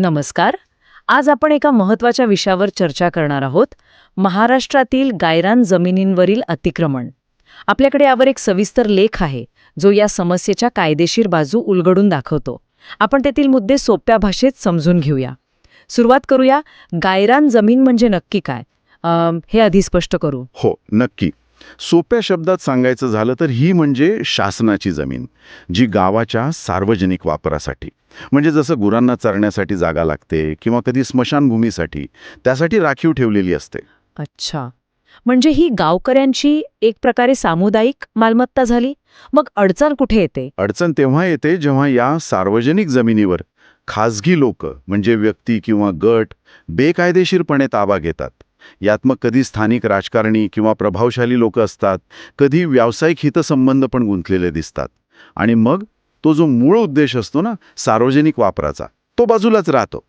नमस्कार. आज आपण एका महत्त्वाच्या विषयावर चर्चा करणार आहोत महाराष्ट्रातील गायरान जमिनींवरील अतिक्रमण. आपल्याकडे यावर एक सविस्तर लेख आहे जो या समस्येच्या कायदेशीर बाजू उलगडून दाखवतो. आपण तेथील मुद्दे सोप्या भाषेत समजून घेऊया. सुरुवात करूया गायरान जमीन म्हणजे नक्की काय? हे आधी स्पष्ट करू. हो नक्की. सोप्या शब्दात सांगायचं झालं तर ही म्हणजे शासनाची जमीन जी गावाच्या सार्वजनिक वापरासाठी. म्हणजे जसं गुरांना चरण्यासाठी जागा लागते किंवा कधी स्मशानभूमीसाठी त्यासाठी राखीव ठेवलेली असते. अच्छा. म्हणजे ही गावकऱ्यांची एक प्रकारे सामुदायिक मालमत्ता झाली? मग अडचण कुठे येते? अडचण तेव्हा येते जेव्हा या सार्वजनिक जमिनीवर खाजगी लोक म्हणजे व्यक्ती किंवा गट बेकायदेशीरपणे ताबा घेतात. यात मग कधी स्थानिक राजकारणी किंवा प्रभावशाली लोक असतात कधी व्यावसायिक हितसंबंध पण गुंतलेले दिसतात. आणि मग तो जो मूळ उद्देश असतो ना सार्वजनिक वापराचा तो बाजूलाच राहतो.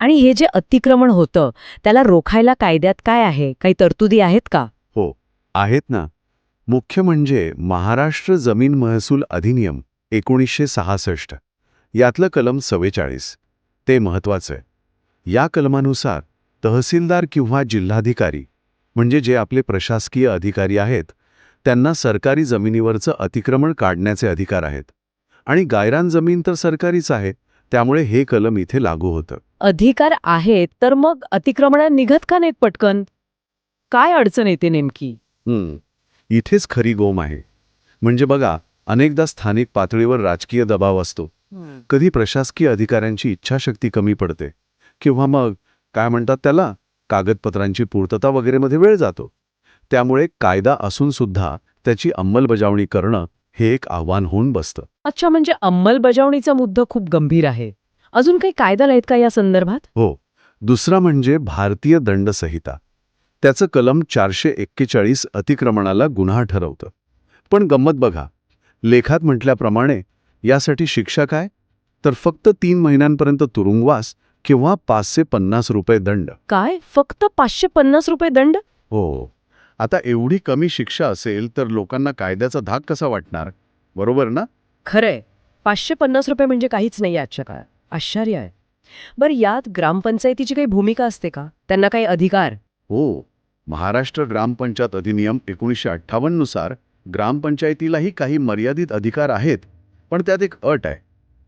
आणि हे जे अतिक्रमण होतं त्याला रोखायला कायद्यात काय आहे? काही तरतुदी आहेत का? हो. आहेत ना. मुख्य म्हणजे महाराष्ट्र जमीन महसूल अधिनियम एकोणीसशे सहासष्ट. यातलं कलम सव्वेचाळीस. ते महत्वाचं आहे. या कलमानुसार तहसीलदार किंवा जिल्हाधिकारी म्हणजे जे आपले प्रशासकीय अधिकारी आहेत त्यांना सरकारी जमिनीवरचं अतिक्रमण काढण्याचे अधिकार आहेत. आणि गायरान जमीन तर सरकारीच आहे त्यामुळे हे कलम इथे लागू होतं. अधिकार आहेत तर मग अतिक्रमणा निघत का नाहीत पटकन? काय अडचण येते नेमकी? इथेच खरी गोम आहे. म्हणजे बघा अनेकदा स्थानिक पातळीवर राजकीय दबाव असतो. कधी प्रशासकीय अधिकाऱ्यांची इच्छाशक्ती कमी पडते किंवा मग काय म्हणतात त्याला? कागदपत्रांची पूर्तता वगैरेमध्ये वेळ जातो. त्यामुळे कायदा असून सुद्धा त्याची अंमलबजावणी करणं हे एक आव्हान होऊन बसतं. अच्छा म्हणजे अंमलबजावणीचा मुद्दा खूप गंभीर आहे. अजून काही कायदा आहेत का या संदर्भात? हो. दुसरा म्हणजे भारतीय दंड संहिता त्याचं कलम चारशे एक्केचाळीस अतिक्रमणाला गुन्हा ठरवतं. पण गंमत बघा. लेखात म्हटल्याप्रमाणे यासाठी शिक्षा काय? तर फक्त तीन महिन्यांपर्यंत तुरुंगवास किंवा पाचशे पन्नास रुपये दंड. काय? फक्त पाचशे पन्नास रुपये दंड? हो. आता एवढी कमी शिक्षा असेल तर लोकांना कायद्याचा धाक कसा वाटणार? बरोबर ना? खरंय. पाचशे पन्नास रुपये म्हणजे काहीच नाही आजच्या काळात. आश्चर्य आहे. बरं यात ग्रामपंचायतीची काही भूमिका असते का? त्यांना काही अधिकार? हो. महाराष्ट्र ग्रामपंचायत अधिनियम एकोणीसशे अठ्ठावन्ननुसार ग्रामपंचायतीलाही काही मर्यादित अधिकार आहेत पण त्यात एक अट आहे.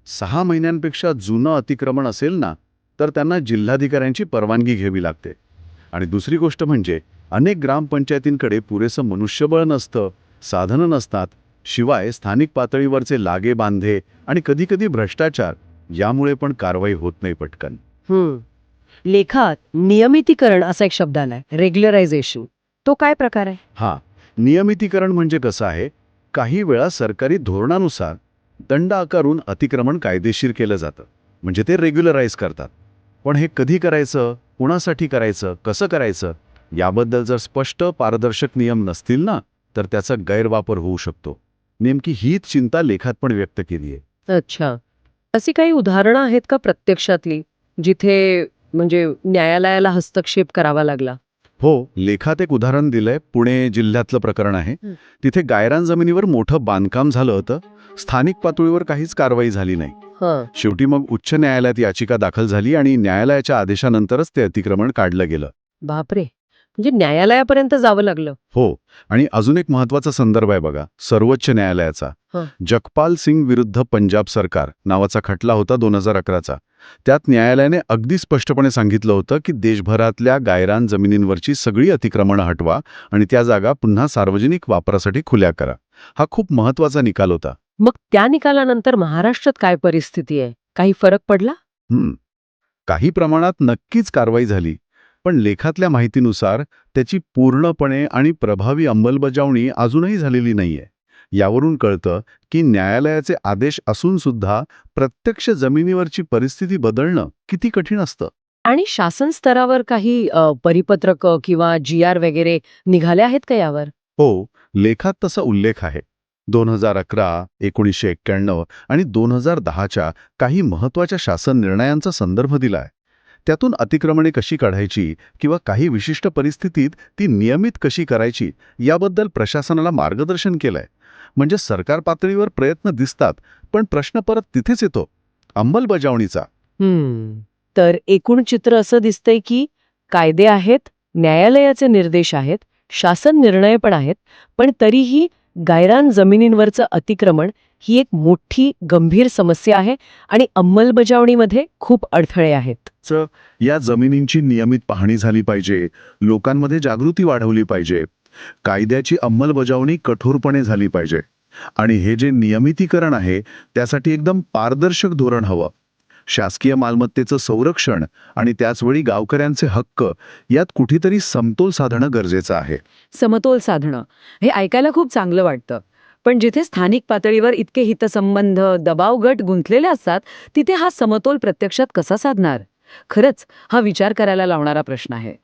सहा महिन्यांपेक्षा जुनं अतिक्रमण असेल ना तर त्यांना जिल्हाधिकाऱ्यांची परवानगी घ्यावी लागते. आणि दुसरी गोष्ट म्हणजे अनेक ग्रामपंचायतींकडे पुरेसं मनुष्यबळ नसतं साधनं नसतात शिवाय स्थानिक पातळीवरचे लागे बांधे आणि कधीकधी भ्रष्टाचार यामुळे पण कारवाई होत नाही पटकन. लेखात नियमितीकरण असा एक शब्द आलाय रेग्युलरायझेशन तो काय प्रकार आहे? हां. नियमितीकरण म्हणजे कसं आहे? काही वेळा सरकारी धोरणानुसार दंड आकारून अतिक्रमण कायदेशीर केलं जातं. म्हणजे ते रेग्युलराईज करतात. पण हे कधी करायचं कुणासाठी करायचं कसं करायचं याबद्दल जर स्पष्ट पारदर्शक नियम नसतील ना तर त्याचा गैरवापर होऊ शकतो. नेमकी हीच चिंता लेखात पण व्यक्त केली आहे अच्छा. अशी काही उदाहरणं आहेत का प्रत्यक्षातली जिथे म्हणजे न्यायालयाला हस्तक्षेप करावा लागला? हो लेखात एक उदाहरण दिलंय पुणे जिल्ह्यातलं प्रकरण आहे. तिथे गायरान जमिनीवर मोठं बांधकाम झालं होतं. स्थानिक पातळीवर काहीच कारवाई झाली नाही. शेवटी मग उच्च न्यायालयात याचिका दाखल झाली आणि न्यायालयाच्या आदेशानंतरच ते अतिक्रमण काढलं गेलं. बापरे. म्हणजे न्यायालयापर्यंत जावं लागलं. हो. आणि अजून एक महत्त्वाचा संदर्भ आहे बघा सर्वोच्च न्यायालयाचा. जगपाल सिंग विरुद्ध पंजाब सरकार नावाचा खटला होता दोन हजार अकराचा. त्यात न्यायालयाने अगदी स्पष्टपणे सांगितलं होतं की देशभरातल्या गायरान जमिनींवरची सगळी अतिक्रमणं हटवा आणि त्या जागा पुन्हा सार्वजनिक वापरासाठी खुल्या करा. हा खूप महत्त्वाचा निकाल होता. मग त्या निकालानंतर महाराष्ट्रात काय परिस्थिती आहे? काही फरक पडला? हं. काही प्रमाणात नक्कीच कारवाई झाली पण लेखातल्या माहितीनुसार त्याची पूर्णपणे आणि प्रभावी अंमलबजावणी अजूनही झालेली नाहीये. यावरून कळतं की न्यायालयाचे आदेश असून सुद्धा प्रत्यक्ष जमिनीवरची परिस्थिती बदलणं किती कठीण असतं. आणि शासन स्तरावर काही परिपत्रक किंवा जी आर वगैरे निघाले आहेत का यावर? हो लेखात तसा उल्लेख आहे. दोन हजार अकरा एकोणीसशे एक्क्याण्णव आणि दोन हजार दहाच्या काही महत्त्वाच्या शासन निर्णयांचा संदर्भ दिलाय. त्यातून अतिक्रमणे कशी काढायची किंवा काही विशिष्ट परिस्थितीत ती नियमित कशी करायची याबद्दल प्रशासनाला मार्गदर्शन केलंय. म्हणजे सरकार पातळीवर प्रयत्न दिसतात पण प्रश्न परत तिथेच येतो. अंमलबजावणीचा. तर एकूण चित्र असं दिसतंय की कायदे आहेत न्यायालयाचे निर्देश आहेत शासन निर्णय पण आहेत पण तरीही गायरान जमिनींवरचं अतिक्रमण ही एक मोठी गंभीर समस्या आहे आणि अंमलबजावणीमध्ये खूप अडथळे आहेत. या जमिनींची नियमित पाहणी झाली पाहिजे. लोकांमध्ये जागृती वाढवली पाहिजे. कायद्याची अंमलबजावणी कठोरपणे झाली पाहिजे. आणि हे जे नियमितीकरण आहे त्यासाठी एकदम पारदर्शक धोरण हवं. शासकीय मालमत्तेचं संरक्षण आणि त्याचवेळी गावकऱ्यांचे हक्क यात कुठेतरी समतोल साधणं गरजेचं आहे. समतोल साधणं. हे ऐकायला खूप चांगलं वाटतं. पण जिथे स्थानिक पातळीवर इतके हितसंबंध दबाव गट गुंतलेले असतात तिथे हा समतोल प्रत्यक्षात कसा साधणार? खरंच हा विचार करायला लावणारा प्रश्न आहे.